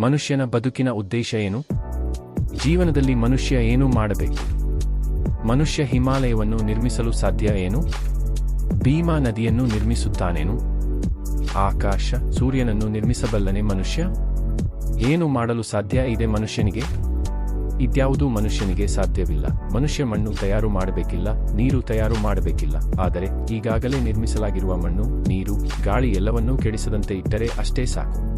ಮನುಷ್ಯನ ಬದುಕಿನ ಉದ್ದೇಶ ಏನು? ಜೀವನದಲ್ಲಿ ಮನುಷ್ಯ ಏನು ಮಾಡಬೇಕು? ಮನುಷ್ಯ ಹಿಮಾಲಯವನ್ನು ನಿರ್ಮಿಸಲು ಸಾಧ್ಯ ಏನು? ಭೀಮಾ ನದಿಯನ್ನು ನಿರ್ಮಿಸುತ್ತಾನೇನು? ಆಕಾಶ, ಸೂರ್ಯನನ್ನು ನಿರ್ಮಿಸಬಲ್ಲನೆ ಮನುಷ್ಯ? ಏನು ಮಾಡಲು ಸಾಧ್ಯ ಇದೆ ಮನುಷ್ಯನಿಗೆ? ಇದ್ಯಾವುದೂ ಮನುಷ್ಯನಿಗೆ ಸಾಧ್ಯವಿಲ್ಲ. ಮನುಷ್ಯ ಮಣ್ಣು ತಯಾರು ಮಾಡಬೇಕಿಲ್ಲ, ನೀರು ತಯಾರು ಮಾಡಬೇಕಿಲ್ಲ. ಆದರೆ ಈಗಾಗಲೇ ನಿರ್ಮಿಸಲಾಗಿರುವ ಮಣ್ಣು, ನೀರು, ಗಾಳಿ ಎಲ್ಲವನ್ನೂ ಕೆಡಿಸದಂತೆ ಇಟ್ಟರೆ ಅಷ್ಟೇ ಸಾಕು.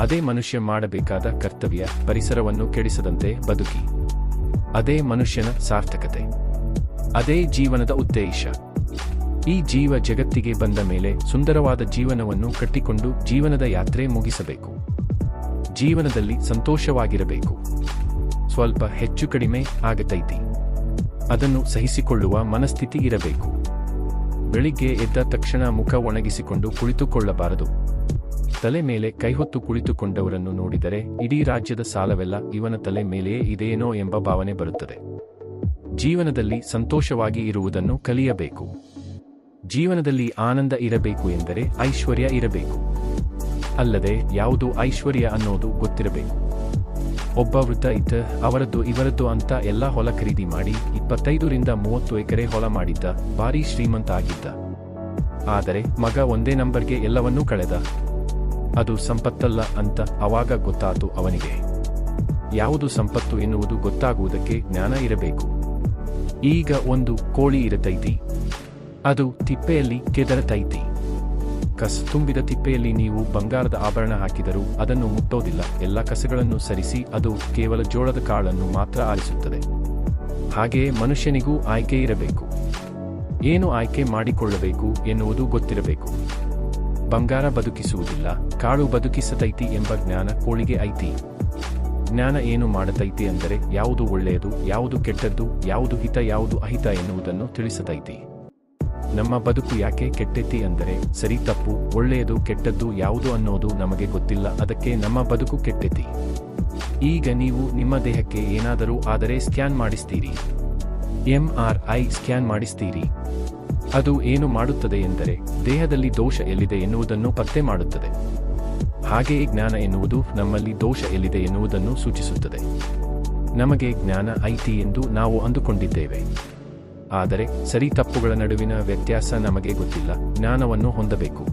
ಅದೇ ಮನುಷ್ಯ ಮಾಡಬೇಕಾದ ಕರ್ತವ್ಯ ಪರಿಸರವನ್ನು ಕೆಡಿಸದಂತೆ ಬದುಕಿ. ಅದೇ ಮನುಷ್ಯನ ಸಾರ್ಥಕತೆ. ಅದೇ ಜೀವನದ ಉದ್ದೇಶ. ಈ ಜೀವ ಜಗತ್ತಿಗೆ ಬಂದ ಮೇಲೆ ಸುಂದರವಾದ ಜೀವನವನ್ನು ಕಟ್ಟಿಕೊಂಡು ಜೀವನದ ಯಾತ್ರೆ ಮುಗಿಸಬೇಕು. ಜೀವನದಲ್ಲಿ ಸಂತೋಷವಾಗಿರಬೇಕು. ಸ್ವಲ್ಪ ಹೆಚ್ಚು ಕಡಿಮೆ ಆಗತೈತಿ. ಅದನ್ನು ಸಹಿಸಿಕೊಳ್ಳುವ ಮನಸ್ಥಿತಿ ಇರಬೇಕು. ಬೆಳಿಗ್ಗೆ ಎದ್ದ ತಕ್ಷಣ ಮುಖ ಒಣಗಿಸಿಕೊಂಡು ಕುಳಿತುಕೊಳ್ಳಬಾರದು. ತಲೆ ಮೇಲೆ ಕೈಹೊತ್ತು ಕುಳಿತುಕೊಂಡವರನ್ನು ನೋಡಿದರೆ, ಇಡೀ ರಾಜ್ಯದ ಸಾಲವೆಲ್ಲ ಇವನ ತಲೆ ಮೇಲೆಯೇ ಇದೆಯೇನೋ ಎಂಬ ಭಾವನೆ ಬರುತ್ತದೆ. ಜೀವನದಲ್ಲಿ ಸಂತೋಷವಾಗಿ ಇರುವುದನ್ನು ಕಲಿಯಬೇಕು. ಜೀವನದಲ್ಲಿ ಆನಂದ ಇರಬೇಕು ಎಂದರೆ ಐಶ್ವರ್ಯ ಇರಬೇಕು. ಅಲ್ಲದೆ ಯಾವುದು ಐಶ್ವರ್ಯ ಅನ್ನೋದು ಗೊತ್ತಿರಬೇಕು. ಒಬ್ಬ ವೃದ್ಧ ಇದ್ದ, ಅವರದ್ದು ಇವರದ್ದು ಅಂತ ಎಲ್ಲ ಹೊಲ ಖರೀದಿ ಮಾಡಿ ಇಪ್ಪತ್ತೈದರಿಂದ ಮೂವತ್ತು ಎಕರೆ ಹೊಲ ಮಾಡಿದ್ದ, ಭಾರೀ ಶ್ರೀಮಂತ ಆಗಿದ್ದ. ಆದರೆ ಮಗ ಒಂದೇ ನಂಬರ್ಗೆ ಎಲ್ಲವನ್ನೂ ಕಳೆದ. ಅದು ಸಂಪತ್ತಲ್ಲ ಅಂತ ಅವಾಗ ಗೊತ್ತಾತು ಅವನಿಗೆ. ಯಾವುದು ಸಂಪತ್ತು ಎನ್ನುವುದು ಗೊತ್ತಾಗುವುದಕ್ಕೆ ಜ್ಞಾನ ಇರಬೇಕು. ಈಗ ಒಂದು ಕೋಳಿ ಇರತೈತಿ. ಅದು ತಿಪ್ಪೆಯಲ್ಲಿ ಕೆದರತೈತಿ. ಕಸ ತುಂಬಿದ ತಿಪ್ಪೆಯಲ್ಲಿ ನೀವು ಬಂಗಾರದ ಆಭರಣ ಹಾಕಿದರೂ ಅದನ್ನು ಮುಟ್ಟೋದಿಲ್ಲ. ಎಲ್ಲ ಕಸಗಳನ್ನು ಸರಿಸಿ ಅದು ಕೇವಲ ಜೋಳದ ಕಾಳನ್ನು ಮಾತ್ರ ಆರಿಸುತ್ತದೆ. ಹಾಗೆಯೇ ಮನುಷ್ಯನಿಗೂ ಆಯ್ಕೆ ಇರಬೇಕು. ಏನು ಆಯ್ಕೆ ಮಾಡಿಕೊಳ್ಳಬೇಕು ಎನ್ನುವುದು ಗೊತ್ತಿರಬೇಕು. ಬಂಗಾರ ಬದುಕಿಸುವುದಿಲ್ಲ ಕಾಳು ಬದುಕಿಸತೈತಿ ಎಂಬ ಜ್ಞಾನ ಕೋಳಿಗೆ ಐತಿ. ಜ್ಞಾನ ಏನು ಮಾಡತೈತಿ ಅಂದರೆ ಯಾವುದು ಒಳ್ಳೆಯದು, ಯಾವುದು ಕೆಟ್ಟದ್ದು, ಯಾವುದು ಹಿತ, ಯಾವುದು ಅಹಿತ ಎನ್ನುವುದನ್ನು ತಿಳಿಸತೈತಿ. ನಮ್ಮ ಬದುಕು ಯಾಕೆ ಕೆಟ್ಟೈತಿ ಅಂದರೆ ಸರಿ ತಪ್ಪು, ಒಳ್ಳೆಯದು, ಕೆಟ್ಟದ್ದು ಯಾವುದು ಅನ್ನೋದು ನಮಗೆ ಗೊತ್ತಿಲ್ಲ, ಅದಕ್ಕೆ ನಮ್ಮ ಬದುಕು ಕೆಟ್ಟೈತಿ. ಈಗ ನೀವು ನಿಮ್ಮ ದೇಹಕ್ಕೆ ಏನಾದರೂ ಆದರೆ ಸ್ಕ್ಯಾನ್ ಮಾಡಿಸ್ತೀರಿ. ಎಂಆರ್ಐ ಸ್ಕ್ಯಾನ್ ಮಾಡಿಸ್ತೀರಿ. ಅದು ಏನು ಮಾಡುತ್ತದೆ ಎಂದರೆ ದೇಹದಲ್ಲಿ ದೋಷ ಎಲ್ಲಿದೆ ಎನ್ನುವುದನ್ನು ಪತ್ತೆ ಮಾಡುತ್ತದೆ. ಹಾಗೆಯೇ ಜ್ಞಾನ ಎನ್ನುವುದು ನಮ್ಮಲ್ಲಿ ದೋಷ ಎಲ್ಲಿದೆ ಎನ್ನುವುದನ್ನು ಸೂಚಿಸುತ್ತದೆ. ನಮಗೆ ಜ್ಞಾನ ಐತಿ ಎಂದು ನಾವು ಅಂದುಕೊಂಡಿದ್ದೇವೆ. ಆದರೆ ಸರಿ ತಪ್ಪುಗಳ ನಡುವಿನ ವ್ಯತ್ಯಾಸ ನಮಗೆ ಗೊತ್ತಿಲ್ಲ. ಜ್ಞಾನವನ್ನು ಹೊಂದಬೇಕು.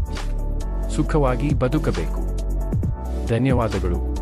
ಸುಖವಾಗಿ ಬದುಕಬೇಕು. ಧನ್ಯವಾದಗಳು.